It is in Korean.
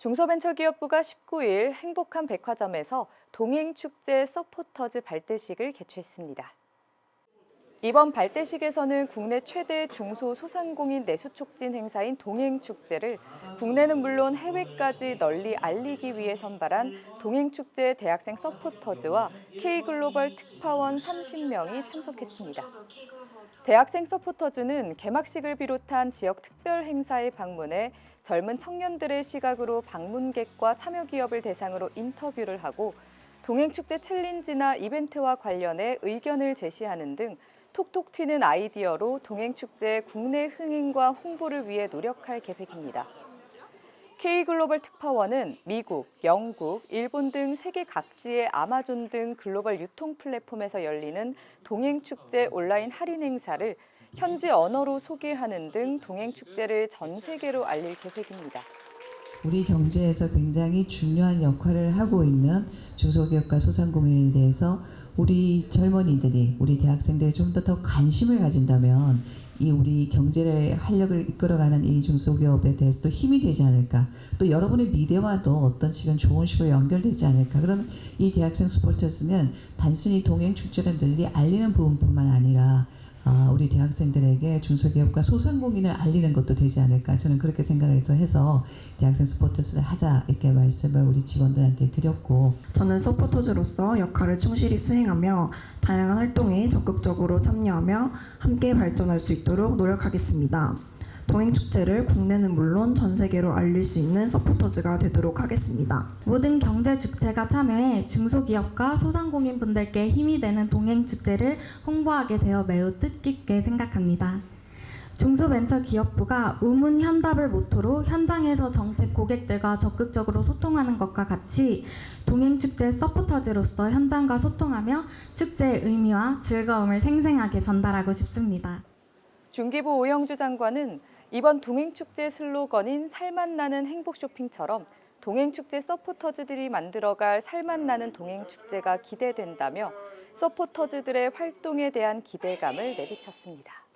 중소벤처기업부가 19일 행복한 백화점에서 동행축제 서포터즈 발대식을 개최했습니다. 이번 발대식에서는 국내 최대 중소 소상공인 내수 촉진 행사인 동행 축제를 국내는 물론 해외까지 널리 알리기 위해 선발한 동행 축제 대학생 서포터즈와 K글로벌 특파원 30명이 참석했습니다. 대학생 서포터즈는 개막식을 비롯한 지역 특별 행사에 방문해 젊은 청년들의 시각으로 방문객과 참여 기업을 대상으로 인터뷰를 하고 동행 축제 챌린지나 이벤트와 관련해 의견을 제시하는 등 톡톡 튀는 아이디어로 동행축제 국내 흥행과 홍보를 위해 노력할 계획입니다. K글로벌 특파원은 미국, 영국, 일본 등 세계 각지의 아마존 등 글로벌 유통 플랫폼에서 열리는 동행축제 온라인 할인 행사를 현지 언어로 소개하는 등 동행축제를 전 세계로 알릴 계획입니다. 우리 경제에서 굉장히 중요한 역할을 하고 있는 중소기업과 소상공인에 대해서 우리 젊은이들이 우리 대학생들이 좀 더 더 관심을 가진다면 이 우리 경제를 활력을 이끌어가는 이 중소기업에 대해서도 힘이 되지 않을까? 또 여러분의 미래와도 어떤 식은 좋은 식으로 연결되지 않을까? 그러면 이 대학생 스포츠는 단순히 동행 축제를 널리 알리는 부분뿐만 아니라 아, 우리 대학생들에게 중소기업과 소상공인을 알리는 것도 되지 않을까 저는 그렇게 생각을 해서 대학생 스포츠를 하자 이렇게 말씀을 우리 직원들한테 드렸고 저는 서포터즈로서 역할을 충실히 수행하며 다양한 활동에 적극적으로 참여하며 함께 발전할 수 있도록 노력하겠습니다. 동행축제를 국내는 물론 전 세계로 알릴 수 있는 서포터즈가 되도록 하겠습니다. 모든 경제 주체가 참여해 중소기업과 소상공인 분들께 힘이 되는 동행 축제를 홍보하게 되어 매우 뜻깊게 생각합니다. 중소벤처기업부가 우문 현답을 모토로 현장에서 정책 고객들과 적극적으로 소통하는 것과 같이 동행축제 서포터즈로서 현장과 소통하며 축제의 의미와 즐거움을 생생하게 전달하고 싶습니다. 중기부 오영주 장관은 이번 동행축제 슬로건인 살맛 나는 행복 쇼핑처럼 동행축제 서포터즈들이 만들어갈 살맛 나는 동행축제가 기대된다며 서포터즈들의 활동에 대한 기대감을 내비쳤습니다.